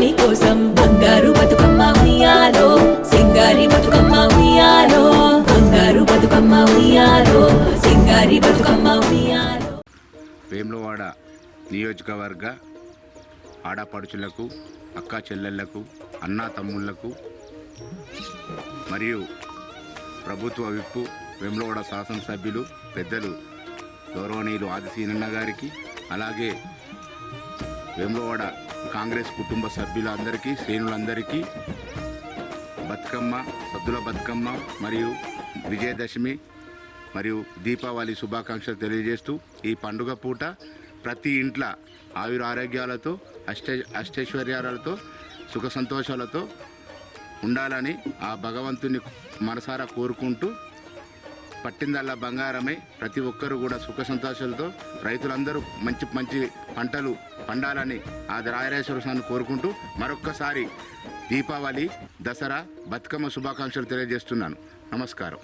నీ కోసం బంగారు బతుకమ్మ ఉయ్యాలో సింగారి బతుకమ్మ ఉయ్యాలో బంగారు బతుకమ్మ ఉయ్యాలో సింగారి బతుకమ్మ ఉయ్యాలో. వేములవాడ నియోజకవర్గ ఆడపడుచులకు అక్క చెల్లెళ్ళకు అన్న తమ్ముళ్ళకు మరియు ప్రభుత్వ విప్పు వెమ్లవాడ శాసనసభ్యులు పెద్దలు గౌరవనీయులు ఆదిశీనన్న గారికి అలాగే వెమ్లవాడ కాంగ్రెస్ కుటుంబ సభ్యులందరికీ శ్రేణులందరికీ బతుకమ్మ సద్దుల బతుకమ్మ మరియు విజయదశమి మరియు దీపావళి శుభాకాంక్షలు తెలియజేస్తూ ఈ పండుగ పూట ప్రతి ఇంట్లో ఆయుర ఆరోగ్యాలతో అష్ట అష్టైశ్వర్యాలతో సుఖ సంతోషాలతో ఉండాలని ఆ భగవంతుని మనసారా కోరుకుంటూ పట్టిందల్లా బంగారమై ప్రతి ఒక్కరూ కూడా సుఖ సంతోషాలతో రైతులందరూ మంచి మంచి పంటలు పండాలని ఆ రాయరేశ్వర స్వామిని కోరుకుంటూ మరొక్కసారి దీపావళి దసరా బతుకమ్మ శుభాకాంక్షలు తెలియజేస్తున్నాను. నమస్కారం.